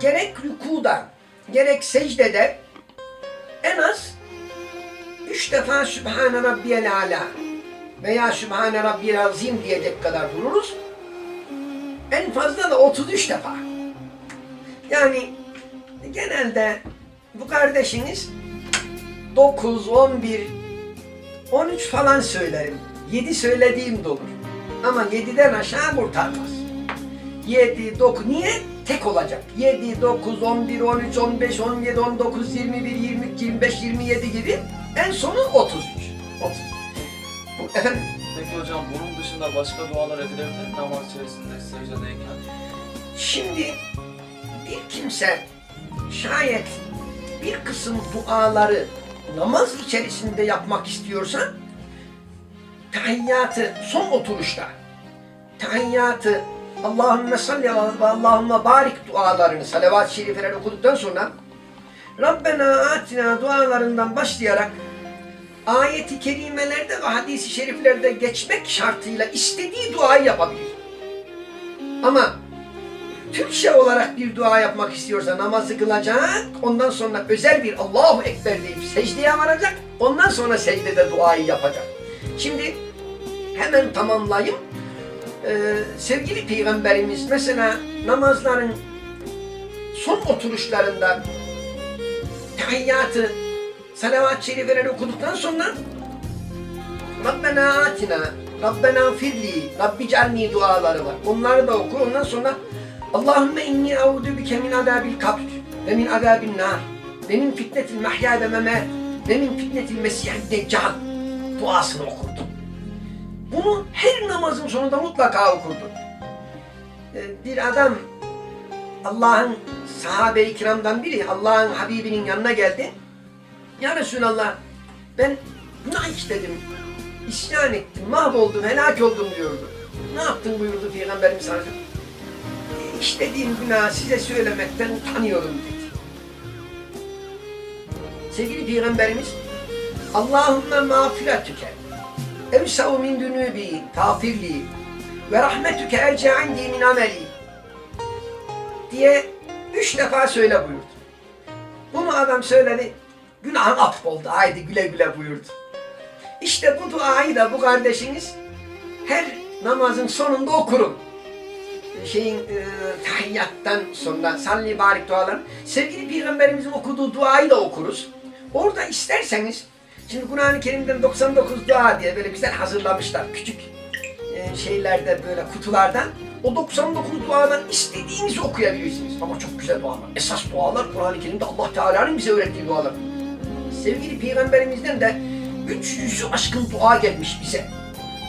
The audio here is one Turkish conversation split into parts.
gerek rükuda gerek secdede en az üç defa Sübhane Rabbiyel Ala veya Sübhane Rabbiyel Azim diyecek kadar dururuz. En fazla da 33 defa. Yani genelde bu kardeşiniz 9, 11, 13 falan söylerim. 7 söylediğim de olur. Ama 7'den aşağı kurtarmaz. 7, 9, niye? Tek olacak. 7, 9, 11, 13, 15, 17, 19, 21, 22, 25, 27 gibi en sonu 33. 30. Bu, efendim Peki hocam bunun dışında başka dualar edilebilir mi namaz içerisinde secdedeyken? Şimdi bir kimse şayet bir kısım duaları namaz içerisinde yapmak istiyorsa tahiyyatı son oturuşta tahiyyatı Allahümme salli ve Allahümme barik dualarını salavat-ı şerifeler okuduktan sonra Rabbena atina dualarından başlayarak ayeti kerimelerde ve hadisi şeriflerde geçmek şartıyla istediği duayı yapabilir. Ama Türkçe olarak bir dua yapmak istiyorsa namazı kılacak, ondan sonra özel bir Allahu Ekber deyip secdeye varacak, ondan sonra secdede duayı yapacak. Şimdi hemen tamamlayayım. Ee, sevgili Peygamberimiz mesela namazların son oturuşlarında tahiyyatı, salavat-ı şerifeleri okuduktan sonra Rabbena atina, Rabbena firli, Rabbi calni duaları var. Onları da oku. Ondan sonra Allahümme inni audu bike min adabil kabr ve min adabin nar ve min fitnetil mahya ve memet ve min fitnetil mesih deccal duasını okurdu. Bunu her namazın sonunda mutlaka okurdu. Ee, Bir adam Allah'ın sahabe-i kiramdan biri Allah'ın Habibinin yanına geldi. Ya Resulallah ben günah işledim, isyan ettim, mahvoldum, helak oldum diyordu. Ne yaptın buyurdu Peygamberimiz Hazretleri. "E, İşlediğim günahı size söylemekten utanıyorum dedi. Sevgili Peygamberimiz Allahümme mağfiretüke evsa'u min dünubi tafirli ve rahmetüke erce min ameli diye üç defa söyle buyurdu. Bunu adam söyledi, günahın affoldu, haydi güle güle buyurdu. İşte bu duayı da bu kardeşiniz her namazın sonunda okurum. Şeyin e, tahiyyattan sonra salli barik duaları. Sevgili Peygamberimizin okuduğu duayı da okuruz. Orada isterseniz, şimdi Kur'an-ı Kerim'den 99 dua diye böyle güzel hazırlamışlar küçük e, şeylerde böyle kutulardan. O 99 duadan istediğinizi okuyabilirsiniz. Ama çok güzel dualar. Esas dualar Kur'an-ı Kerim'de Allah Teala'nın bize öğrettiği dualar. Sevgili Peygamberimizden de 300'ü aşkın dua gelmiş bize.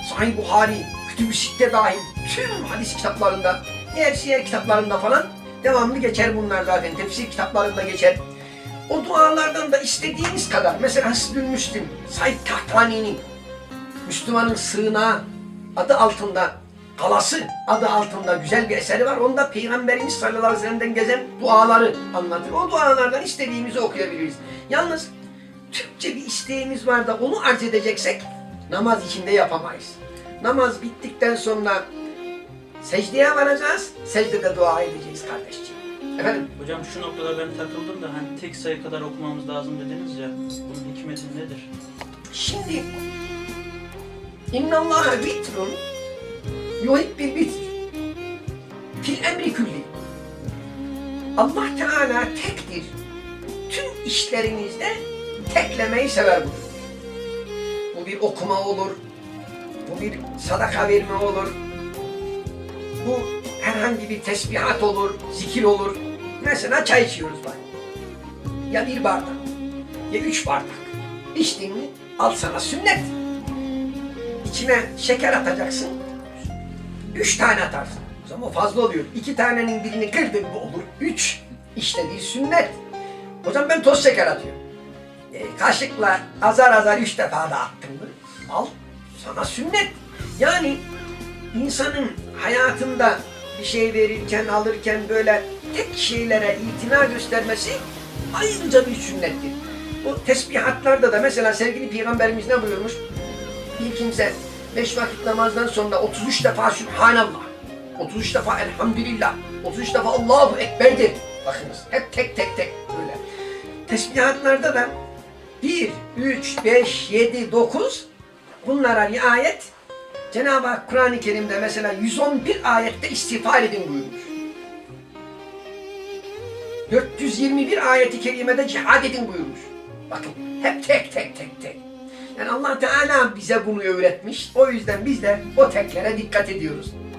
Sahih Buhari, Kütüb-ü Sitte dahil tüm hadis kitaplarında, diğer siyer kitaplarında falan devamlı geçer bunlar zaten. Tefsir kitaplarında geçer. O dualardan da istediğiniz kadar, mesela Hısnül Müslim, Said Kahtani'nin Müslümanın sığınağı adı altında, kalası adı altında güzel bir eseri var. Onda Peygamberimiz sallallahu aleyhi ve sellem'den gezen duaları anlatır. O dualardan istediğimizi okuyabiliriz. Yalnız Türkçe bir isteğimiz var da onu arz edeceksek namaz içinde yapamayız. Namaz bittikten sonra secdeye varacağız, secdede dua edeceğiz kardeşciğim. Efendim? Hocam şu noktada ben takıldım da hani tek sayı kadar okumamız lazım dediniz ya. Bunun hikmeti nedir? Şimdi İnna Allah vitrun yuhibbil vitr fil emri külli. Allah Teala tektir. Tüm işlerinizde teklemeyi sever budur. Bu bir okuma olur. Bu bir sadaka verme olur. Bu herhangi bir tesbihat olur, zikir olur. Mesela çay içiyoruz bak. Ya bir bardak, ya üç bardak. İçtin mi al sana sünnet. İçine şeker atacaksın. Üç tane atarsın. O zaman fazla oluyor. İki tanenin birini kırdın mı olur. Üç. İşte bir sünnet. Zaman ben toz şeker atıyorum. E, kaşıkla azar azar üç defa da attın mı? Al sana sünnet. Yani insanın hayatında bir şey verirken, alırken böyle tek şeylere itina göstermesi ayrıca bir sünnettir. Bu tesbihatlarda da mesela sevgili Peygamberimiz ne buyurmuş? Bir kimse beş vakit namazdan sonra 33 defa Sübhanallah, 33 defa Elhamdülillah, 33 defa Allahu Ekber der. Bakınız hep tek tek tek böyle. Tesbihatlarda da 1, 3, 5, 7, 9 bunlara riayet Cenab-ı Hak Kur'an-ı Kerim'de mesela 111 ayette istiğfar edin buyurmuş. 421 ayeti kerimede cihad edin buyurmuş. Bakın hep tek tek tek tek. Yani Allah Teala bize bunu öğretmiş. O yüzden biz de o teklere dikkat ediyoruz.